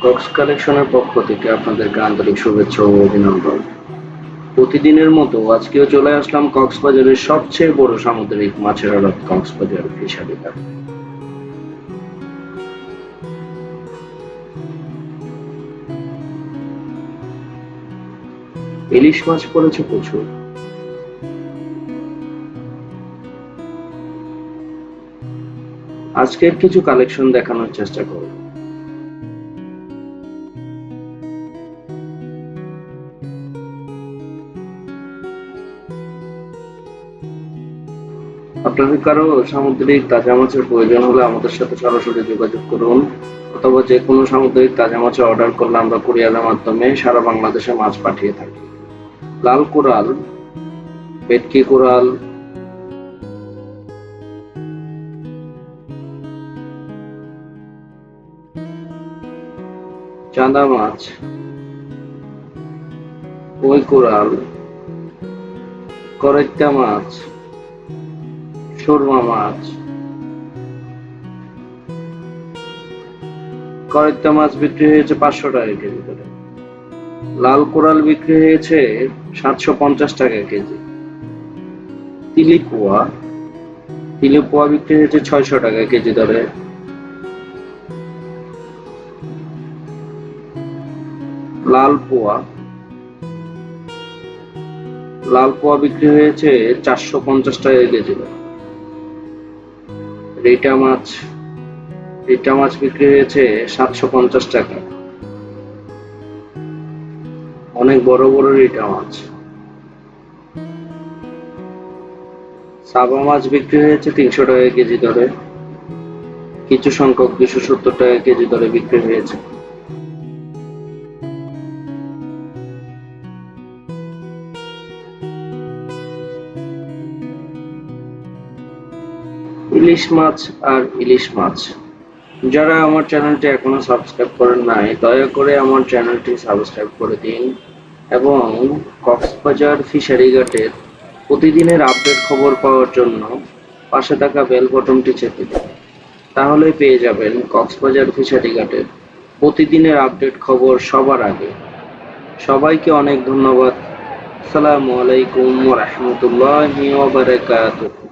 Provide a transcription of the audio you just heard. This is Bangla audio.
কক্স কালেকশনের পক্ষ থেকে আপনাদেরকে আন্তরিক শুভেচ্ছা ও অভিনন্দন। প্রতিদিনের মতো আজকেও চলে আসলাম কক্সবাজারের সবচেয়ে বড় সামুদ্রিক মাছের আড়ত কক্সবাজার ফিশারি ইলিশ মাছ পড়েছে প্রচুর। আজকের কিছু কালেকশন দেখানোর চেষ্টা করব। আপনাদের কারও সামুদ্রিক তাজা মাছের প্রয়োজন হলে আমাদের সাথে সরাসরি যোগাযোগ করুন, অথবা যে কোনো সামুদ্রিক তাজা মাছের অর্ডার করলে আমরা কুরিয়ারের মাধ্যমে সারা বাংলাদেশে মাছ পাঠিয়ে থাকি। লাল কোরাল, ভেটকি কোরাল চাঁদা মাছ কই কোরাল করৈত্যা মাছ সুরমা মাছ করৈত্যা মাছ বিক্রি হয়েছে পাঁচশো টাকা কেজি করে। লাল কোরাল বিক্রি হয়েছে সাতশো পঞ্চাশ টাকা কেজি। তিলিপুয়া তিলিপুয়া বিক্রি হয়েছে ছয়শো টাকা কেজি দরে। লাল পোয়া লাল পোয়া বিক্রি হয়েছে চারশো পঞ্চাশ টাকা কেজি। রিটা মাছ রিটা মাছ বিক্রি হয়েছে সাতশো পঞ্চাশ টাকা। অনেক বড় বড় রিটা মাছ। সাবা মাছ বিক্রি হয়েছে তিনশো টাকা কেজি দরে। কিছু সংখ্যক দুশো সত্তর টাকা কেজি দরে বিক্রি হয়েছে। ইলিশ মাছ আর ইলিশ মাছ। যারা আমার চ্যানেলটি এখনও সাবস্ক্রাইব করেন নাই, দয়া করে আমার চ্যানেলটি সাবস্ক্রাইব করে দিন এবং কক্সবাজার ফিশারি ঘাটের প্রতিদিনের আপডেট খবর পাওয়ার জন্য পাশে থাকা বেল বটনটি চেপে দিন। তাহলে পেয়ে যাবেন কক্সবাজার ফিশারি ঘাটের প্রতিদিনের আপডেট খবর সবার আগে। সবাইকে অনেক ধন্যবাদ। আসসালামু আলাইকুম রহমতুল্লাহ বারাকাতুহু।